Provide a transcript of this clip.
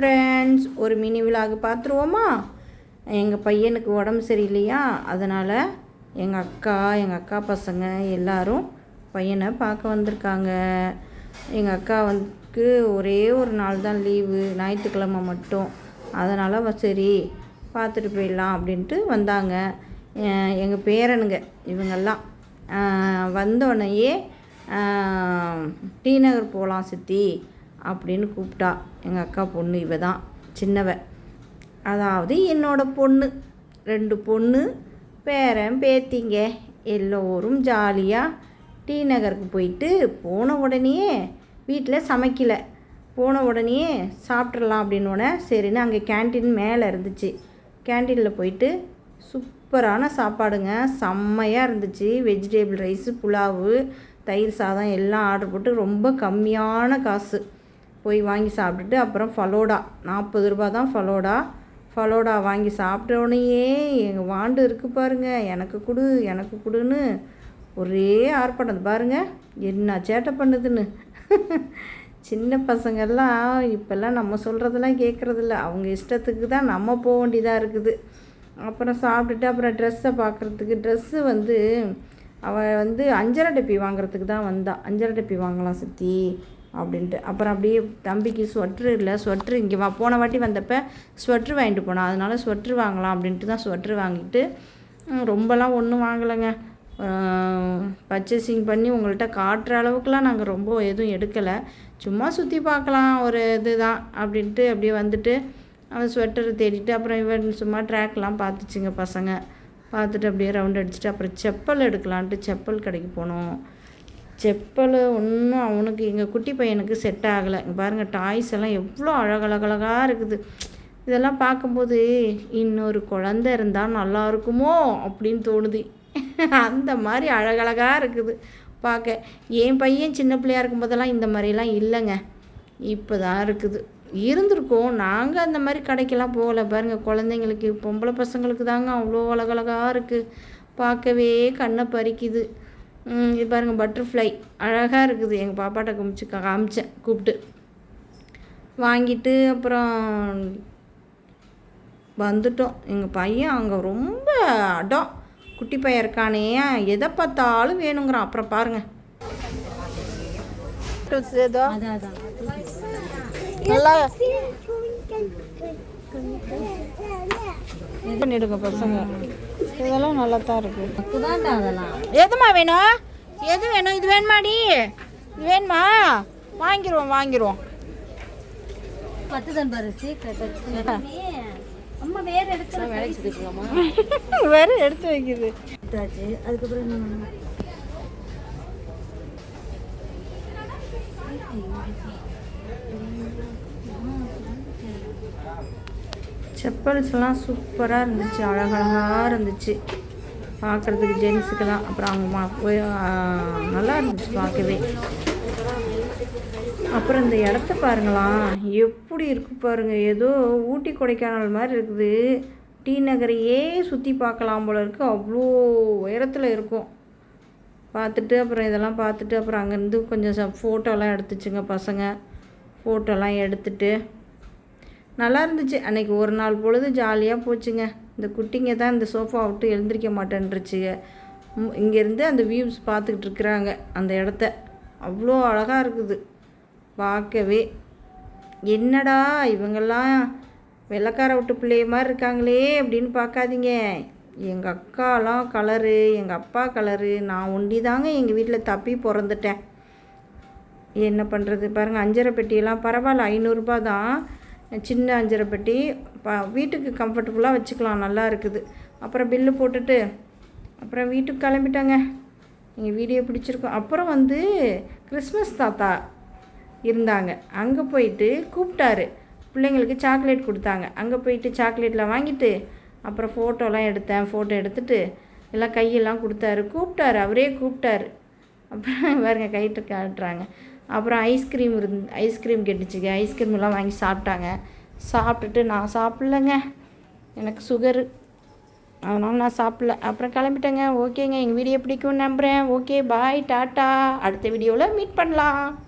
Friends ஒரு mini விழாவுக்கு பார்த்துருவோமா? எங்கள் பையனுக்கு உடம்பு சரியில்லையா? அதனால் எங்கள் அக்கா எங்கள் அக்கா பசங்க எல்லாரும் பையனை பார்க்க வந்திருக்காங்க. எங்கள் அக்கா ஒரே ஒரு நாள் தான் லீவு ஞாயிற்றுக்கிழமை மட்டும். அதனால் சரி பார்த்துட்டு போயிடலாம் அப்படின்ட்டு வந்தாங்க. எங்கள் பேரனுங்க இவங்கெல்லாம். வந்தோடனேயே டி நகர் போகலாம் சித்தி. அப்படின்னு கூப்பிட்டா எங்கள் அக்கா பொண்ணு இவ தான் சின்னவ. அதாவது என்னோடய பொண்ணு. ரெண்டு பொண்ணு பேரன் பேத்திங்க. எல்லோரும் ஜாலியாக டி நகருக்கு போயிட்டு போன உடனேயே வீட்டில் சமைக்கலை. போன உடனேயே சாப்பிட்றலாம் அப்படின்னோடனே சரின்னு அங்கே கேன்டீன் மேலே இருந்துச்சு. கேன்டீனில் போயிட்டு சூப்பரான சாப்பாடுங்க. செம்மையாக இருந்துச்சு. வெஜிடேபிள் ரைஸு புலாவு தயிர் சாதம் எல்லாம் ஆர்டர் போட்டு ரொம்ப கம்மியான காசு. போய் வாங்கி சாப்பிட்டுட்டு அப்புறம் ஃபலோடா நாற்பது ரூபா தான் ஃபலோடா. ஃபலோடா வாங்கி சாப்பிட்ட உடனேயே எங்கள் வாண்டு இருக்குது பாருங்கள் எனக்கு கொடு எனக்கு கொடுன்னு ஒரே ஆர்ப்பாட்டம் பாருங்க. என்ன சேட்டை பண்ணுதுன்னு. சின்ன பசங்கள்லாம் இப்போல்லாம் நம்ம சொல்கிறதெல்லாம் கேட்குறதில்ல அவங்க இஷ்டத்துக்கு தான் நம்ம போக வேண்டியதாக இருக்குது. அப்புறம் சாப்பிட்டுட்டு அப்புறம் ட்ரெஸ்ஸை பார்க்குறதுக்கு ட்ரெஸ்ஸு வந்து அவள் வந்து அஞ்சரை டப்பி வாங்குறதுக்கு தான் வந்தா. அஞ்சரை டப்பி வாங்கலாம் சுற்றி அப்படின்ட்டு. அப்புறம் அப்படியே தம்பிக்கு ஸ்வெட்ரு இல்லை ஸ்வெட்ரு இங்கே வா போன வாட்டி வந்தப்போ ஸ்வெட்ரு வாங்கிட்டு போனோம் அதனால ஸ்வெட்ரு வாங்கலாம் அப்படின்ட்டு தான் ஸ்வெட்ரு வாங்கிட்டு ரொம்பலாம் ஒன்றும் வாங்கலைங்க. பர்ச்சேசிங் பண்ணி உங்கள்கிட்ட காட்டுற அளவுக்குலாம் நாங்கள் ரொம்ப எதுவும் எடுக்கலை. சும்மா சுற்றி பார்க்கலாம் ஒரு இது தான் அப்படின்ட்டு அப்படியே வந்துட்டு அவன் ஸ்வெட்டர் தேடிட்டு அப்புறம் இவன் சும்மா ட்ராக்லாம் பார்த்துச்சுங்க பசங்க. பார்த்துட்டு அப்படியே ரவுண்ட் அடிச்சுட்டு அப்புறம் செப்பல் எடுக்கலான்ட்டு செப்பல் கடைக்கு போனோம். செப்பல் ஒன்றும் அவனுக்கு எங்கள் குட்டி பையனுக்கு செட் ஆகலை. இங்கே பாருங்கள் டாய்ஸ் எல்லாம் எவ்வளோ அழகழகழகாக இருக்குது. இதெல்லாம் பார்க்கும்போது இன்னொரு குழந்த இருந்தால் நல்லா இருக்குமோ அப்படின்னு தோணுது. அந்த மாதிரி அழகழகாக இருக்குது. பார்க்க. என் பையன் சின்ன பிள்ளையா இருக்கும்போதெல்லாம் இந்த மாதிரிலாம் இல்லைங்க. இப்போ தான் இருக்குது. இருந்திருக்கோம். நாங்கள் அந்த மாதிரி கடைக்கெல்லாம் போகல. பாருங்கள் குழந்தைங்களுக்கு பொம்பளை பசங்களுக்கு தாங்க அவ்வளோ அழகழகாக இருக்குது பார்க்கவே கண்ணை பறிக்குது. இது பாருங்கள் பட்டர்ஃப்ளை அழகாக இருக்குது. எங்கள் பாப்பாட்ட காமிச்சு காமிச்சேன் கூப்பிட்டு. வாங்கிட்டு அப்புறம் வந்துட்டோம். எங்கள் பையன் அங்கே ரொம்ப அடம். குட்டி பையன் இருக்கானே எதை பார்த்தாலும் வேணுங்கிறான். அப்புறம் பாருங்க. ஏதோ? நல்லா இது பண்ணிடுங்க பசங்க. இதெல்லாம் நல்லா தான் இருக்கு எதுமா வேணும்? எது வேணும்? இது வேணுமாடி? இது வேணுமா? வாங்கிடுவோம் வாங்கிடுவோம் வேற எடுத்து வைக்குது. அதுக்கப்புறம் என்ன பண்ணணும்? செப்பல்ஸ்லாம் சூப்பராக இருந்துச்சு. அழகழகாக இருந்துச்சு. பார்க்குறதுக்கு ஜென்ஸுக்கெல்லாம். அப்புறம் அவங்க மா போய் நல்லா இருந்துச்சு பார்க்கவே. அப்புறம் இந்த இடத்த பாருங்களா எப்படி இருக்கு பாருங்கள் ஏதோ ஊட்டி கொடைக்கானல் மாதிரி இருக்குது. டி நகரையே சுற்றி பார்க்கலாம் போல இருக்கு. அவ்வளோ உயரத்தில் இருக்கும். பார்த்துட்டு அப்புறம் இதெல்லாம் பார்த்துட்டு அப்புறம் அங்கேருந்து கொஞ்சம் ச ஃபோட்டோலாம் எடுத்துச்சுங்க பசங்க. ஃபோட்டோலாம் எடுத்துட்டு நல்லா இருந்துச்சு அன்னைக்கு ஒரு நாள் பொழுது ஜாலியாக போச்சுங்க. இந்த குட்டிங்க தான் இந்த சோஃபா விட்டு எழுந்திரிக்க மாட்டேன்ருச்சுங்க இங்கேருந்து அந்த வியூஸ் பார்த்துக்கிட்டு இருக்கிறாங்க அந்த இடத்த. அவ்வளோ அழகாக இருக்குது. பார்க்கவே. என்னடா இவங்கெல்லாம் வெள்ளைக்கார விட்டு பிள்ளைய மாதிரி இருக்காங்களே அப்படின்னு பார்க்காதீங்க. எங்கள் அக்காலாம் கலரு எங்கள் அப்பா கலரு நான் ஒண்டி தாங்க எங்கள் வீட்டில் தப்பி பிறந்துட்டேன். என்ன பண்ணுறது பாருங்கள் அஞ்சரை பெட்டியெல்லாம் பரவாயில்ல ஐநூறுரூபா தான். சின்ன அஞ்சரை பெட்டி ப வீட்டுக்கு கம்ஃபர்டபுளாக வச்சுக்கலாம் நல்லா இருக்குது. அப்புறம் பில்லு போட்டுட்டு அப்புறம் வீட்டுக்கு கிளம்பிட்டாங்க. எங்கள் வீடியோ பிடிச்சிருக்கோம். அப்புறம் வந்து கிறிஸ்மஸ் தாத்தா இருந்தாங்க. அங்கே போயிட்டு கூப்பிட்டாரு. பிள்ளைங்களுக்கு சாக்லேட் கொடுத்தாங்க. அங்கே போயிட்டு சாக்லேட்லாம் வாங்கிட்டு அப்புறம் ஃபோட்டோலாம் எடுத்தேன். ஃபோட்டோ எடுத்துட்டு எல்லாம் கையெல்லாம் கொடுத்தாரு. கூப்பிட்டாரு. அவரே கூப்பிட்டாரு. அப்புறம் பாருங்க கைட்டு காட்டுறாங்க. அப்புறம் ஐஸ்கிரீம் இருந் ஐஸ்கிரீம் கெட்டுச்சுங்க ஐஸ்கிரீம்லாம் வாங்கி சாப்பிட்டாங்க. சாப்பிட்டுட்டு நான் சாப்பிட்லங்க. எனக்கு சுகரு அதனால் நான் சாப்பிட்ல. அப்புறம் கிளம்பிட்டேங்க. ஓகேங்க. எங்கள் வீடியோ பிடிக்கும்னு நம்புகிறேன் ஓகே பாய் டாட்டா. அடுத்த வீடியோவில் மீட் பண்ணலாம்.